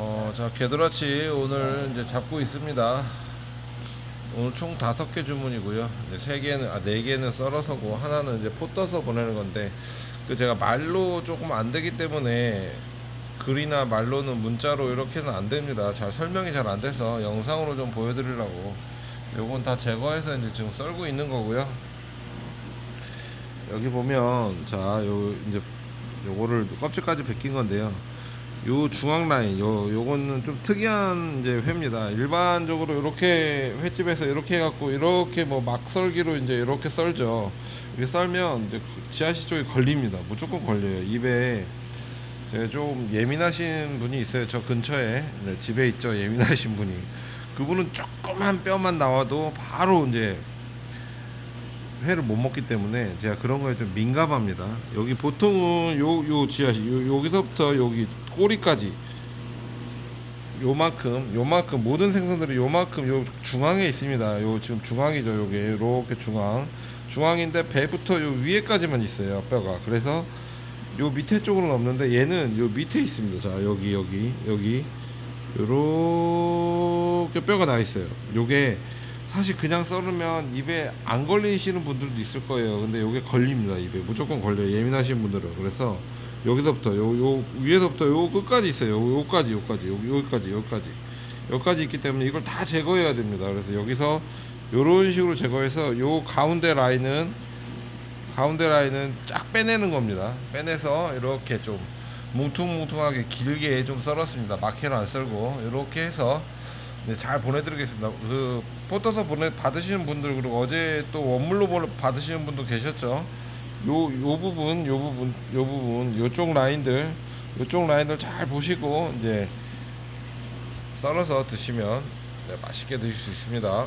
어, 자, 게드라치 오늘 이제 잡고 있습니다. 오늘 총 다섯 개 주문이고요. 이제 세 개는, 아, 네 개는 썰어서고, 하나는 이제 포 떠서 보내는 건데, 그 제가 말로 조금 안 되기 때문에, 글이나 말로는 문자로 이렇게는 안 됩니다. 잘 설명이 잘 안 돼서 영상으로 좀 보여드리려고. 요건 다 제거해서 이제 지금 썰고 있는 거고요. 여기 보면, 자, 요, 이제, 요거를 껍질까지 벗긴 건데요. 요 중앙 라인 요 요거는 좀 특이한 이제 회입니다. 일반적으로 이렇게 횟집에서 이렇게 해갖고 이렇게 뭐 막썰기로 이제 이렇게 썰죠. 이렇게 썰면 이제 지하실 쪽에 걸립니다. 무조건 걸려요. 입에 제가 좀 예민하신 분이 있어요. 저 근처에 네, 집에 있죠. 예민하신 분이 그분은 조그만 뼈만 나와도 바로 이제 회를 못 먹기 때문에 제가 그런 거에 좀 민감합니다. 여기 보통은 요 요 지하실 요, 여기서부터 여기 꼬리까지 요만큼 요만큼 모든 생선들이 요만큼 요 중앙에 있습니다. 요 지금 중앙이죠. 요게 이렇게 중앙 중앙인데 배부터 요 위에까지만 있어요. 뼈가 그래서 요 밑에 쪽으로는 없는데 얘는 요 밑에 있습니다. 자 여기 여기 여기 요렇게 뼈가 나 있어요. 요게 사실 그냥 썰으면 입에 안 걸리시는 분들도 있을 거예요. 근데 요게 걸립니다. 입에 무조건 걸려요. 예민하신 분들은. 그래서 여기서부터 요, 요 위에서부터 요 끝까지 있어요. 요, 요까지 요까지 여기 여기까지 여기까지 여기까지 있기 때문에 이걸 다 제거해야 됩니다. 그래서 여기서 요런 식으로 제거해서 요 가운데 라인은 가운데 라인은 쫙 빼내는 겁니다. 빼내서 이렇게 좀 뭉퉁뭉퉁하게 길게 좀 썰었습니다. 마케를 안 썰고 이렇게 해서 네, 잘 보내드리겠습니다. 그 포터서 보내 받으시는 분들 그리고 어제 또 원물로 받으시는 분도 계셨죠. 요, 요 부분, 요 부분, 요 부분, 요쪽 라인들, 요쪽 라인들 잘 보시고 이제 썰어서 드시면 네, 맛있게 드실 수 있습니다.